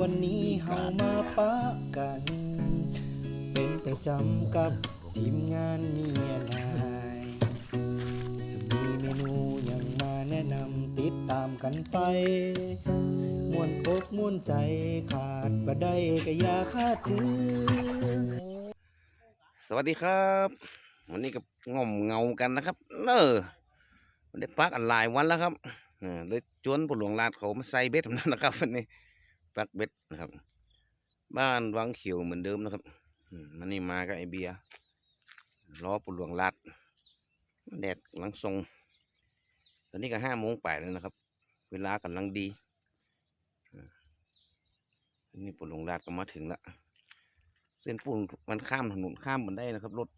วันนี้เฮามาปะกัน เป็นประจำกับทีมงานเมียนายจะมีเมนูอย่างมาแนะนำติดตามกันไปม่วนอกม่วนใจขาดบ่ได้ก็อยาคาดถือสวัสดีครับ วันนี้กับง่อมเงากันนะครับเนอได้ปักอันหลายวันแล้วครับเออเลยจวนผู้หลวงลาดเขามาใส่เบ็ดทำนั้นนะครับวันนี้ ปักเบ็ดนะครับ บ้านวังเขียวเหมือนเดิมนะครับมันนี่มากับไอเบียล้อผู้หลวงลาดแดดกำลังทรง ตอนนี้ก็ห้าโมงไปแล้วนะครับ เวลากำลังดีอันนี่ผู้หลวงลาดก็มาถึงแล้วเส้นปูนมันข้ามถนนข้ามมันได้นะครับรถ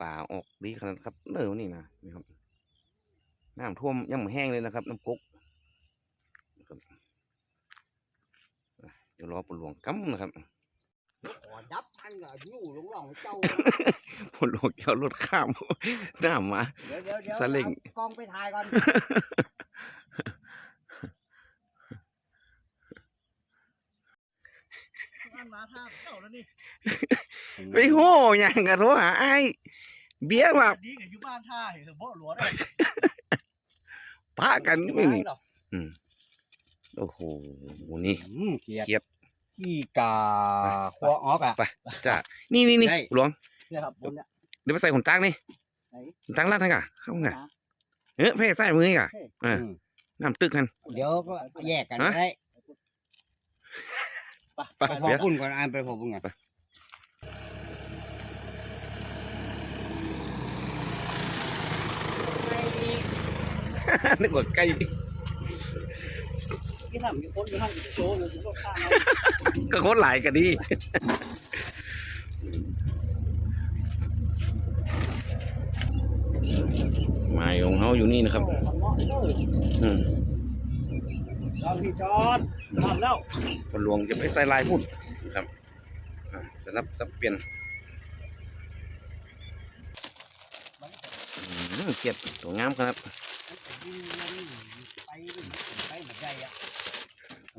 ป่าออกดีขนาดครับเนอนี่นะนี่ครับ น้ำท่วมยังไม่แห้งเลยนะครับ น้ำกุกนะครับอะเดี๋ยวรอปลวงกั๊มนะครับขอดับมันก็อยู่ลงหล่องเจ้าปลวงเอารถข้ามหน้ามาเดี๋ยวเดี๋ยวเดี๋ยวสลิงเอากล้องไปถ่ายก่อนมาท่าเจ้าแล้วนี่ไปโห่ยังกะโทรหาไอ้ายเบี้ยว่าดีกับอยู่บ้านท่าเห็นบ่หลวได้ ปะกันไม่นี่หรอกโอ้โหนี่อืมเกียดเกียดขี้กาหัวออกอะไปจ้านี่นี่นี่ได้หลวงเนี่ยครับบนเนี่ยเดี๋ยวไปใส่ขนตั้งนี่ไหนขนตั้งลาดทั้งอะเข้าไงเออเพ่ใส่มืออีกอะเอออืมน้ำตึกกันเดี๋ยวก็แยกกันฮะได้ไปไปพอเดี๋ยวปุ่นก่อนอ่านไปพอปุ่นก่อน นึกว่าไก่ที่ทำอยู่คนอยู่ห้องอยู่โชว์เลยผมก็ข้ามก็โคตรหลายกันดีหมายของเขาอยู่นี่นะครับอืมจอดพี่จอดทำแล้วพลหลวงจะไปใส่ลายพุ่นครับอ่าสนับสับเปลี่ยนอืมเกียดตัวงามครับ ไปไปเหมือนใจอะ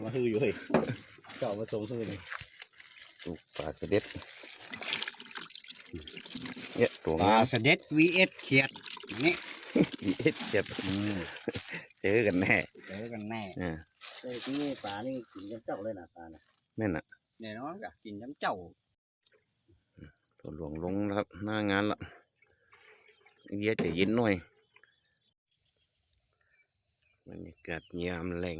มาฮืออยู่เฮ้ยเจ้ามาส่งฮือเลยลูกปลาเสด็จเนี่ยตัวปลางามเสด็จ vs เขียดนี่อีเอ็ดเจ็บเจอกันแน่เจอกันแน่อ่าเอ้ยนี่ปลานี่กินจำเจ้าเลยนะปลาน่ะแม่นอะแน่นอนกะกินจำเจ้าตัวหลวงลงนะครับหน้างานละเยอะจะเย็นหน่อย บรรยากาศยามแรง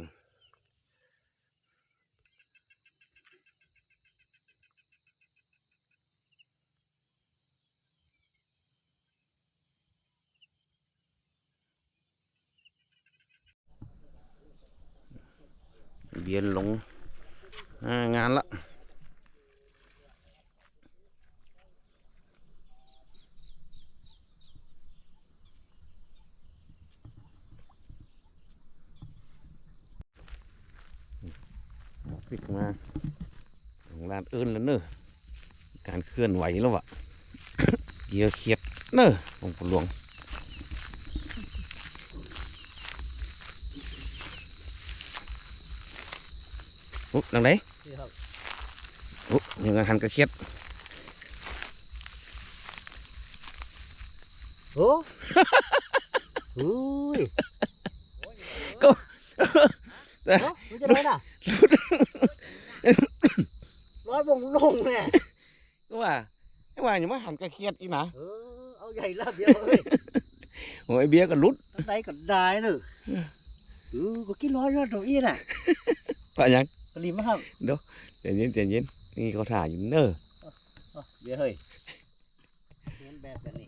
เบียนลงงานละ พลิกมาของลานอื่นแล้วเนอะการเคลื่อนไหวแล้วอะเกียร์เขียดเนอะหลวงปู่หลวงอุ๊ดังไหนอุ๊ยังไงหันกระเขียดโอ้หูย ก็ เอ้ามันจะได้น่ะ ร้อยวงลงเนี่ยก็ว่าไอ้ว่าอย่ามาหันกระเขียดอีกนะเออเอาใหญ่ละเดียวเอ้ยโอ้ยเบียร์ก็หลุดอันใดก็ได้เนอะเออก็กินร้อยยอดตัวอีน่ะปะยังกะลิมครับใจเย็นใจเย็นนี่เขาถ่ายอยู่เนอะเอาเดี๋ยวเฮ้ยเห็นแบบนี้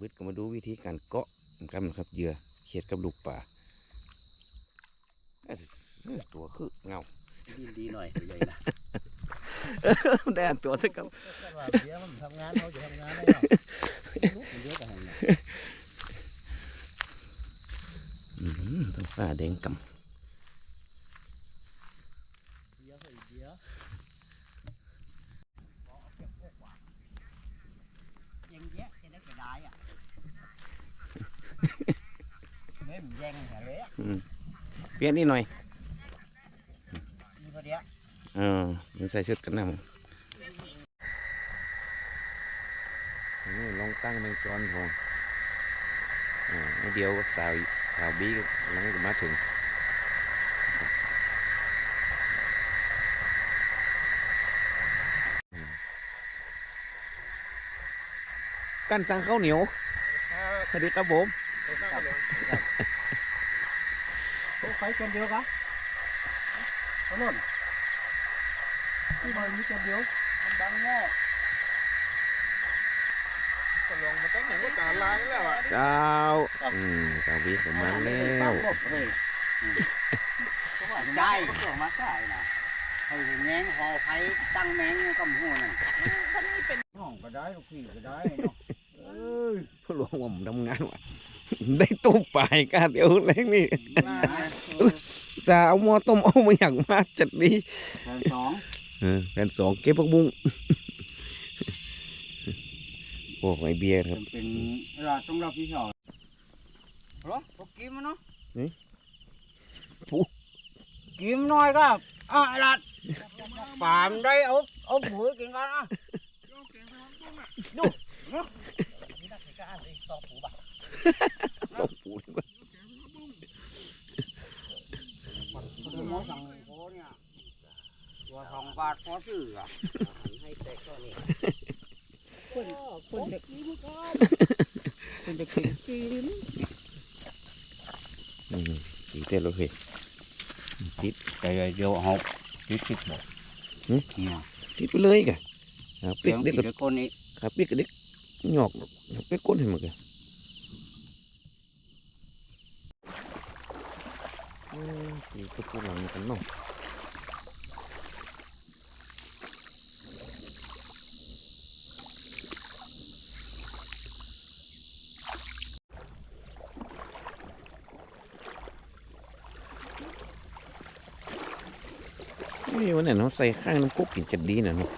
บึดก็มาดูวิธีการเกาะกันนะครับเหยื่อเขียดกับลูกปลาเอ้ยตัวคือเงา ดีดีหน่อยใหญ่นะได้อันตัวสักครับเดี๋ยวมันทำงานเขาจะทำงานได้หรอเดี๋ยวกันนะอื้อหือต้องฟ้าแดงกเดี๋ยวเฮ้ยเดี๋ยวยังแยะจะได้ก็ได้อะรงเลยอะอืมเปลี่ยนนิดหน่อยมีพอดีอะ เออมันใส่ชุดกันหน้ามึงนี่ลองตั้งเป็นจอนพออ่าแล้วเดียวสาวสาวบีก็กำลังจะมาถึงกันสั่งข้าวเหนียวสวัสดีครับผมเขาใครกันเดียวกันถนน ที่มันมีกันเดียว มันบังแน่ก็ลงมาตั้งแต่ว่าตาลายแล้วอะเจ้าอืมสาวบีผมมาแล้วได้ก็มาได้นะไอ้แมงหอไฟตั้งแมงก็มหัวนั่นห้องก็ได้ลูกพี่ก็ได้เนาะเอ้ยผู้หลวงว่าผมทำงานว่ะได้ต้มปลายก้าเดียวแรงนี่มาสาวหมอต้มเอามาอย่างมากจัดดีแผ่นสองเออ แผ่นสองเก็บผักบุ้งโอ้ไอเบียร์ครับเป็นราต้องรับผิดชอบเหรอพวกกินมันเนาะนี่กินหน่อยก็อะไอ้ลัดปามได้เอาเอาหมูกินกันอะต้มปูดีกว่า หมูสั่งโคเนี่ยตัวส องบาทพอซื้ออะให้แตกก็นี่คนคนจะกินกันคนจะกินกินอืมสีเต้นเลยเฮ้ยติดแต่เดียวเอาติดติดหมดเนี่ยติดไปเลยกะอ่าเลี้เปียยงกเด็กกับคนนี้ครับเปีกเด็กหยอกเปียกก้นให้มันกะอืมตีก็พูหลังกันเนาะ นี่วันไหนเขาใส่ข้างน้ำกุ๊กกินจะดีนะเนาะ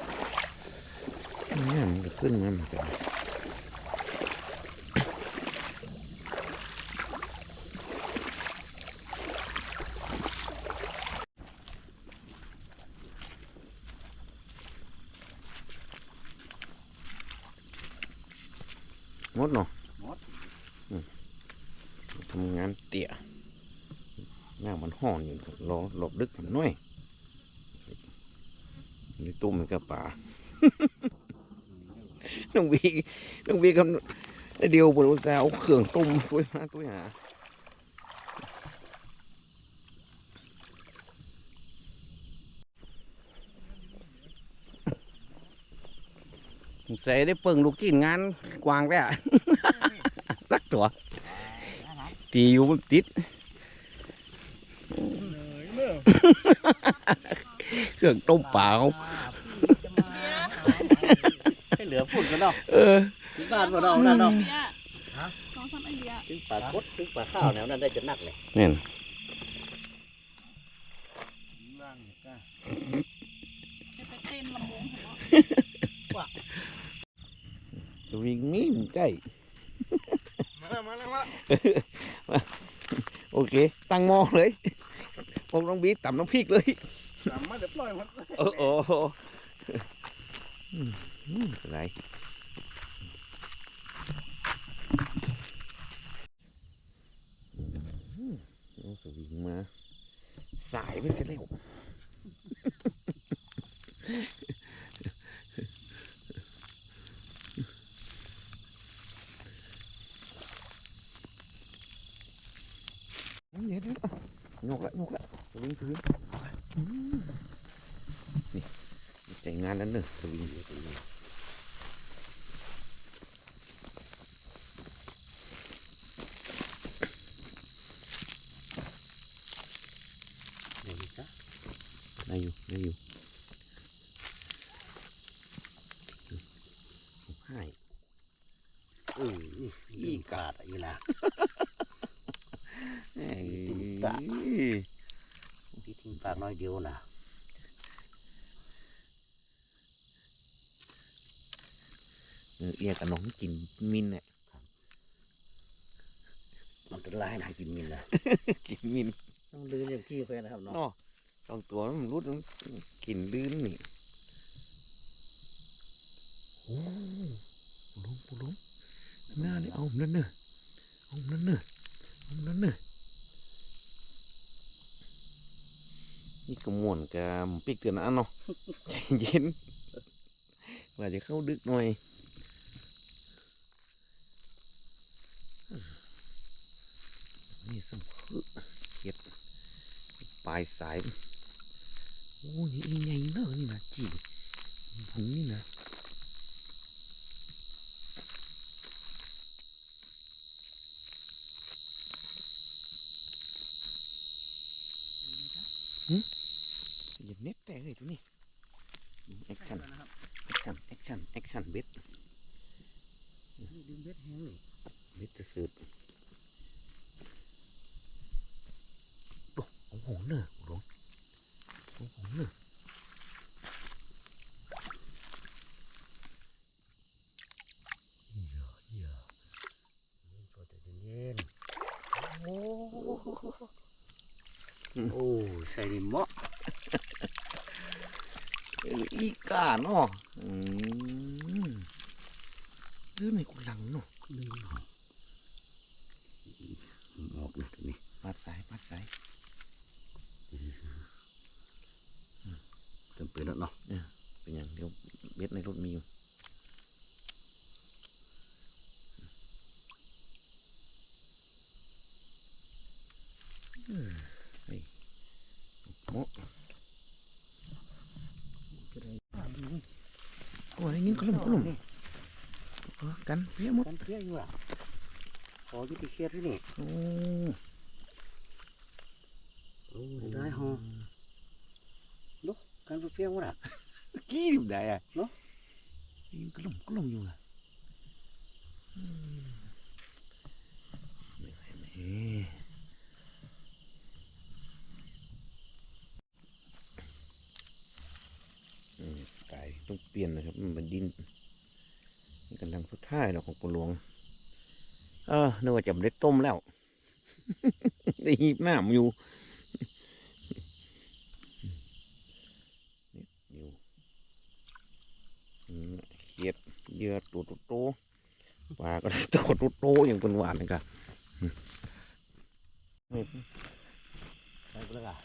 นี่มันก็ขึ้นมาเหมือนกันหมดเนาะ หมด อืมทำงานเตี่ยหน้ามันห่อนอยู่รอหลบดึกมันหน่อยนี่ตุ้มมันกับป่า น้ องวีน้องวีกับเดียวบนอุตสาห์เอาเครื่องต้มตัวมาตัวหาใส่ได้เปิงลูกจีนงานกวางแล้วรักตัวตีอยู่มันติดเครื่องต้มเปล่า ให้เหลือพูดกันเนาะเออถึงบ้านมาเรานั่นเนาะฮะสองสามไอเดียถึงปลาคดถึงปลาข้าวแนวนั้นได้จะนักเลยเนี่ยจะไปเต้นลำวงเหรอจะวิ่งนี่มันใกล้มาแล้วมาแล้วมาโอเค ตั้งหม้อเลยผมต้องบีบต่ำน้ำพริกเลยสามมาเดี๋ยวปล่อยมันโอ้โห อืมอืมอะไรอืมเอาสวิงมา สายไปเสียแล้วเดี๋ยวเดี๋ยวโยกละโยกละสวิงสวิงอืมนี่แต่งงานนั้นเนอะสวิง ได้อยู่ได้อยู่ให้ อืออีกาดอีนะ เอ้ย ตะ พี่ทิ้งปลาน้ อยเดียวนะเออเอียกับน้องกินมินเนี่ยมันจะลายหนากินมินนะกินมินต้องลื้ออย่างที่เพื่อนนะครับเนาะเนาะสองตัวมันรุดมันกินลื่นนี่โอ้ปูลุงปูลุงหน้านี่เอาผมนั่นเนอะเอาผมนั่นเนอะเอาผมนั่นเนอะ นี่ก็มวนกับปิกเตือนนะเนาะใจเย็นว่าจะเข้าดึกหน่อยนี่สมคือเก็บปลายสายโอ้นี่นี่ไงเนอะนี่นะจีผมนี่นะหึอย่าเน็ตแต่เลยตัวนี้แอคชั่นแอคชั่ นแอคชั่นแอคชั่นเบ็ดดึงเบ็ดแห้งเลยเบ็ดจะสืดโอ้โอ้โหเนอะหลวงโอ้โหเนอะเหยอะเหยอะตัวใจเย็นๆโอ้โอ้ใส่ดิเหมาะเอออีกาเนาะอืม เรื่องในกุลังเนาะดึงออกออกเลยตัวนี้ปัดสายปัดสายจำเป็นแล้วเนาะเป็นอย่างเดียวเบ็ดในรถมีอยู่อืมเฮ้ยโมะโอ้ยนี่กลุ่มกลุ่มเออ กันเพี้ยหมดกันเพี้ยอยู่อะขออยุติเครียดที่นี่โอ้โอ้ได้ฮอดูกันเพี้ยว่ะกี้ดิบได้อะเนอะนี่กลุ่มกลุ่มอยู่อะอืมนี่อืมไก่ต้องเปลี่ยนนะครับมันเป็นดินนี่ กำลังสุดท้ายแล้วของปลวง เออนึกว่าจะไม่ได้ต้มแล้ว ได้หีบน้ำอยู่นิดเดียวอืมเขียดเหยื่อตัวโตๆปลาก็ได้ตัวโตๆอย่างเป็นหวานนะครับไปเปล่า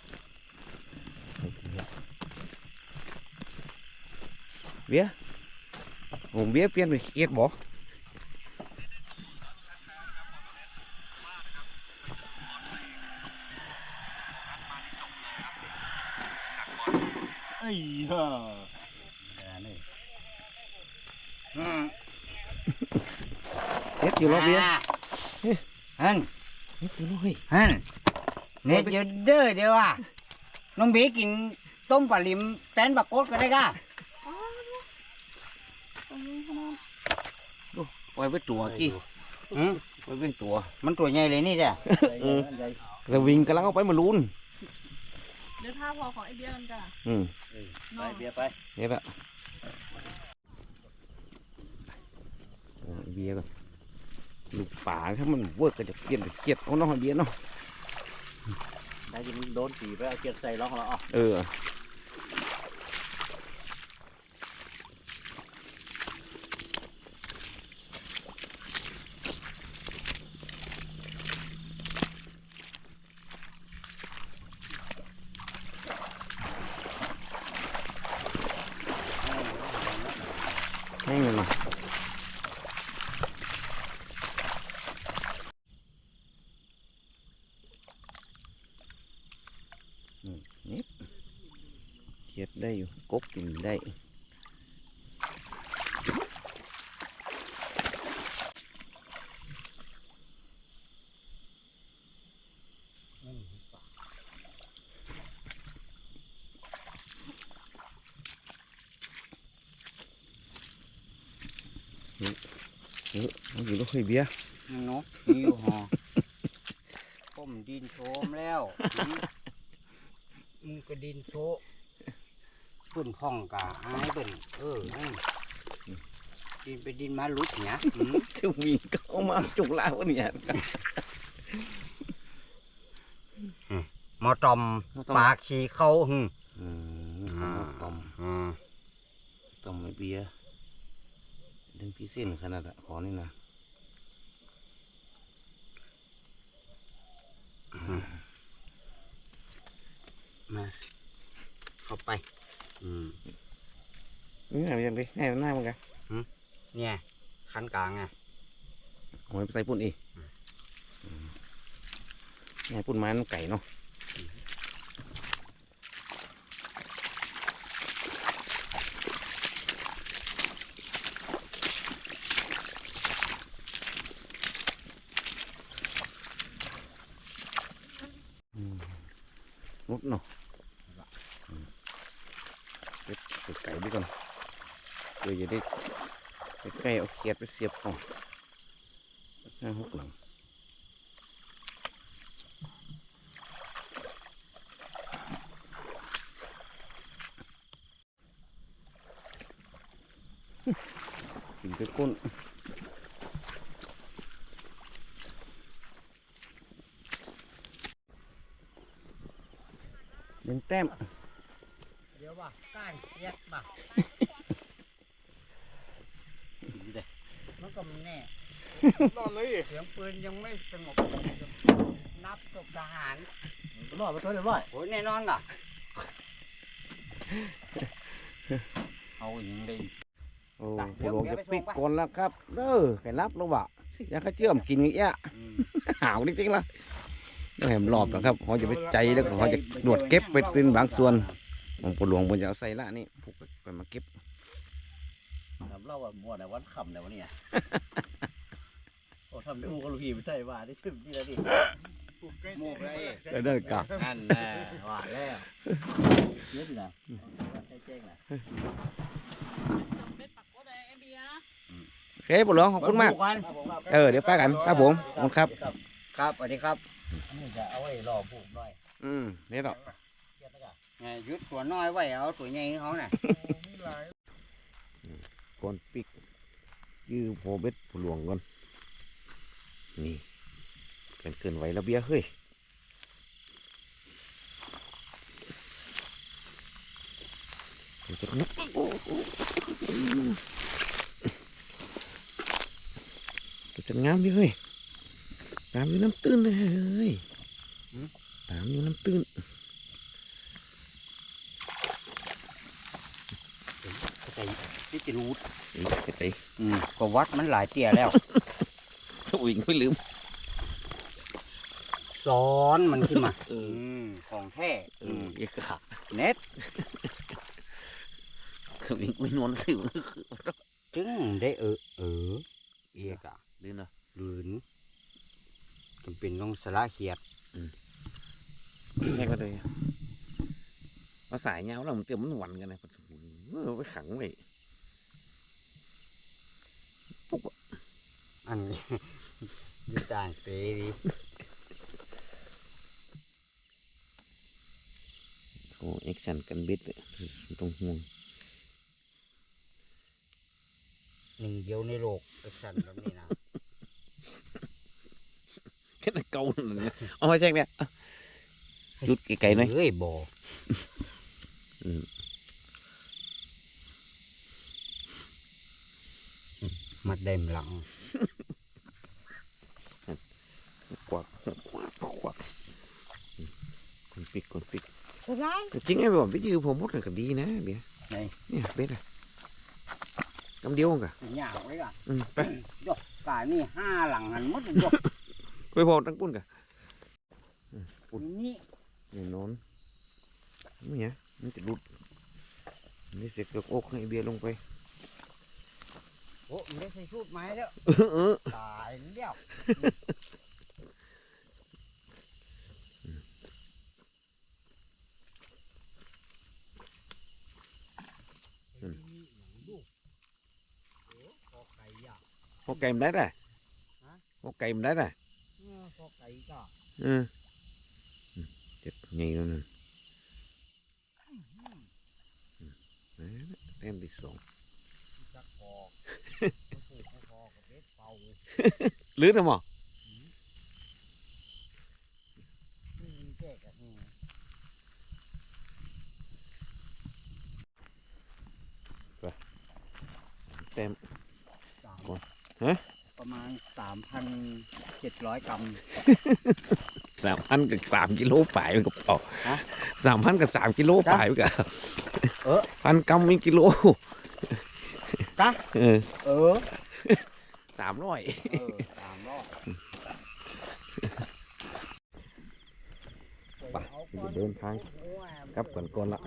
เบี้ย ผมเบี้ยเปลี่ยนเป็นเขียดบ่ไอ้ห่านี่อืมเฮ็ดอยู่รอบเบี้ยฮันเฮ็ดอยู่รอบเฮ้ยฮันเน็ตเยอะเด้อเดียวอะน้องเบกินต้มปลาลิมแป้นบักโกดก็ได้ก่ะ ตรงนี้ขนา ดปล่อยไปตัวกี่อืมปล่อยเป็นตัว มันตัวใหญ่เลยนี่จ้ะเออ แต่วิ่งกำลังเอาไปมาลุนเดี๋ยวท่าพอของไอเดียกันจ้ะอืมไปเบียร์ไปนี่ละโอ้ยเบียร์ก่อนลูกป่าถ้ามันเวิร์กก็จะเปลี่ยนเป็นเกียดเอาน้องให้เบียร์เนาะได้ยินโดนผีไปเอาเกียร์ใส่ล็อกแล้วอะเออแห้งเลยเนาะอืมนิดเกียดได้อยู่ กินได้เออมันอยู่ลูกเฮ้ยเบียร์เนาะมีอยู่หอผมดินโชมแล้ว มึงก็ดินโช เพื่นพ่องกะอายเป็นเออดินไปดินมาลุกเนี่ยจะมีเข้ามาจุกลาวเนี่ยมอตอมมปากขี้เข้าหึอืมต้อมต้มไอเบียร์ดึงพี่เส้นขนาดขอนี่นะ นี่ไงยังดิแน่หน้ามึงไงเนี่ยคันกลางไงโอ้ยใส่ปุ่นอีกนี่ปุ่นไม้น้ำไก่เนาะอืมนุดเนาะอืมเด็ดเด็ดไก่ด้วยก่อนเดี๋ยวจะได้ใกียดไปเสียบก่อนหน้าหกหลังกินไปก้นเล่นแต้ม เดี๋ยวว่ใกล้เย็ดบ่ มันก็ไม่แน่นอนเลยเสียงปืนยังไม่สงบนับศพทหารนอนไปตัวเดียวร้อยโอ้ยแน่นอนก่ะเอาอย่างนี้โอ้ไปเดี๋ผู้ยวหลวงเดี๋ยวจะไปส่งปิดไปก่อนแล้วครับเด้อไก่รับแล้ววะอยากให้เชื่อมกินอย่างเงี้ยอืมหาวจริงๆละต้องเห็นรอบนะครับเขาจะไปใจแล้วก็เขาจะตรวจเก็บไปเป็นบางส่วนของผู้หลวงผมจะเอาใส่ละนี่ผูกไปมาเก็บ ทำเล่าว่ามัวแต่วันขำแต่วันนี้โอ้ทำได้มูกลูกพี่ไม่ใช่ว่าได้ชื่อนี่แล้วดิมูกเลยเด้อเด้อกะนั่นแน่ว่าแล้วเยอะสินะใช่เจ๊งนะจำเป็นปักก็ได้ไอเบียร์โอเคผู้หลวงขอบคุณมาก เออเดี๋ยวไปกันครับผมขอบคุณครับ ครับสวัสดีครับนี่จะเอาไว้รอผูกหน่อย อืมนี่หรอกเกียรติกะไงยุดตัวน้อยไว้เอาตัวใหญ่เขาน่ะ ก่อนปิกยื้อพอเบ็ดผู้หลวงก่อน นี่เกินเกินไหวแล้วเบี้ยเฮ้ยเดี๋ยวจะนับโอ้โหเดี๋ยวจะงามดิเฮ้ยตามอยู่น้ำตื้นเลยเฮ้ยตามอยู่น้ำตื้น ใส่ที่จะ รู้อีกไปอืมก็วัดมันหลายเตี่ยแล้วสวิงไม่ลืมซ้อนมันขึ้นมาเอออืมของแท้เออือมเอกขาเน็ตสวิงไม่นวลสิวจึงได้เออเออเอียกะลืมเนาะลืนจำเป็นต้องสละเขียดแค่ก็เลยมาสายเงาแล้วมันเตรียมมันหวันกันนะเออไปขังไว้ อันนี้อยู่ต่างเตดีโอ้แอคชั่นกันบิดเลยตรงห่วงหนึ่งเดียวในโลกไอ้สันแบบนี้นะแค่เกาหนึ่งเอามาแจ้งเนี่ยหยุดไกลๆหน่อยเฮ้ยบ่อื มมัดเด็มหลังกวักกวักกวักอืมคนปิกคนปิกสบายแต่จริงไอ้แบบไปยืมผมหมดเลยก็ดีนะเบียร์ไหนเนี่ยเบ็ดอะกำเดียวกะหยาบไว้ก่ะอืมไปยกกายนี่ห้าหลังหันหมดยกไปพอตั้งปุ้นกะนี่นี่นอนนี่ไงมันจะหลุดนี่เสร็จก็อกให้เบียร์ลงไปโอ้ไม่ได้ใส่ชุดไม้แล้วเออเออตายแล้วพอไก่มันได้ได้ฮะพอไก่มันได้ได้พอไก่ก็เอออืมเจ็ดใหญ่แล้วนั่นอืมแต้มที่สอง ลื้อนะหมอเป็นจ๊กอะอืมเต็มสามโอ้ฮะประมาณสามพันเจ็ดร้อยกรัมสามพันกับสามกิโลป่ายมันก็เปล่าฮะสามพันกับสามกิโลป่ายมันก็เออพันกรัมมีกิโล กะเออเออสามร้อยเออสามรอบไปจะเดินทางกลับก่อนก่อนละ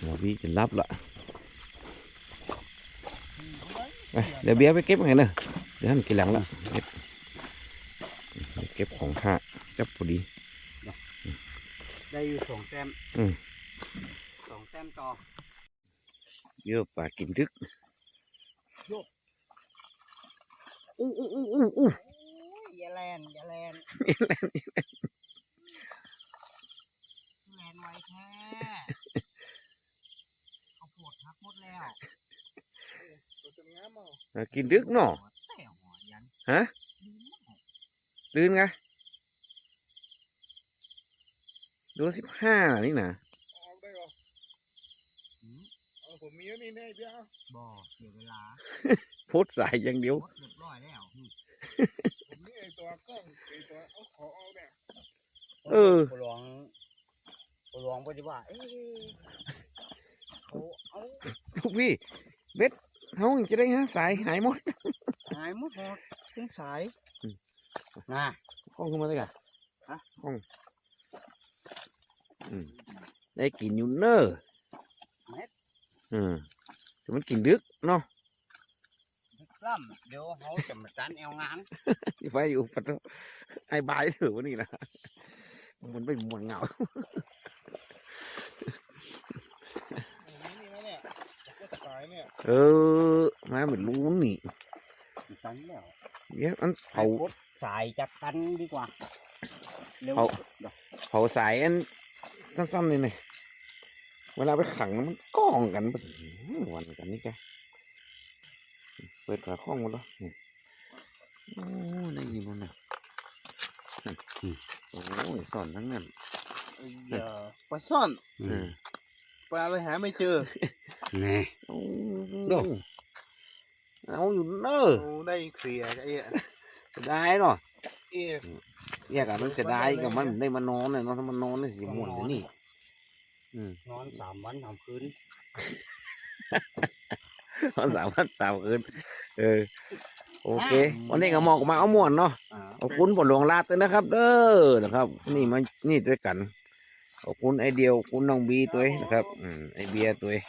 หัวพี่จะรับละไปเดี๋ยวเบียร์ไปเก็บไงเนอะเดี๋ยวท่านกินหลังละเก็บเก็บของข้าจับพอดี ได้อยู่สองแต้มอืมสองแต้มต่อ เยอะป่ากินดึกอู้อู้อู้อู้อู้อย่าแลนอย่าแลนแลนไว้แท้เขาปวดทักหมดแล้วอะกินดึกเนาะแต่หัวยันฮะลื่นไงดูสิบห้านี่นะ เอาได้เหรอเอาผมมีอันนี้แน่ เบี้ยบ่เสียเวลาโพดสายอย่างเดียวหมดเรียบร้อยแล้วผมมีไอตัวกล้องไอตัวเอาขอเอาเนี่ยเออผู้หลวงผู้หลวงก็จะว่าเอ๊ะเขาเอาลูกพี่เบ็ดเฮาจะได้ฮะสายหายหมดหายหมดหมดถึงสายอืมน่ะข้องขึ้นมาเลยกันฮะข้องอืมได้กินอยู่เนอเม็ดอืม แต่มันกินดึกเนาะกล้ำเดี๋ยวเขาจะมาจันเอวงานที่ไฟอยู่ปัดไอ้บายถือว่านี่นะมันไม่มวนเหงาผมมีนี่นะเนี่ยก็สายเนี่ยเออมาเหมือนรู้นี่จันแล้วเนี่ยอันเผาเผาสายจากกันดีกว่าเร็วเผาเผาสายอันสั้นๆนี่นี่เวลาไปขังมันก้องกันแบบ วันกันนี่แกเปิดฝาข้องหมดแล้วนี่โอ้ได้ยินมันนะนั่นโอ้ยสอนทั้งนั้นเดี๋ยวปลาซ่อนเออปลาอะไรหาไม่เจอนี่โอ้โน่เอาอยู่เนอะโอ้ได้เคลียร์ไอ้จะได้เนาะเอ๊ะแยกกันมันจะได้กับมันได้มานอนเลยเนาะถ้ามันนอนนี่สิม่วนเลยนี่อืมนอนสามวันสามคืน นอนสามวันสามคืนเออ โอเค วันนี้ก็หมอกมาเอาม่วนเนาะอ่าขอบคุณผลหลวงลาดด้วยนะครับ เด้อนะครับ นี่มานี่ด้วยกันขอบคุณไอเดียวขอบคุณน้องบีตัวเองนะครับอืมไอเบียร์ตัวเอง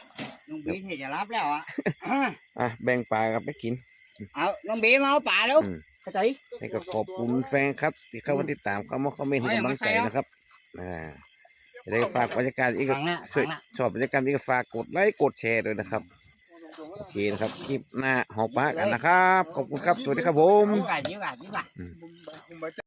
น้องบีเห็นจะรับแล้วอะอะแบ่งปลากับไปกิน เอาน้องบีมาเอาป่าแล้วอืมเข้าใจให้ก็ขอบคุณแฟนครับ ที่เข้ามาติดตามเข้ามาคอมเมนต์ให้กำลังใจนะครับอ่า จะได้ฝากบรรยากาศอีกฟังนะช่วยฟังนะชอบบรรยากาศนี้ก็ฝากกดไลค์กดแชร์ด้วยนะครับโอเคนะครับคลิปหน้าหอปลากันนะครับ ขอบคุณครับ สวัสดีครับผม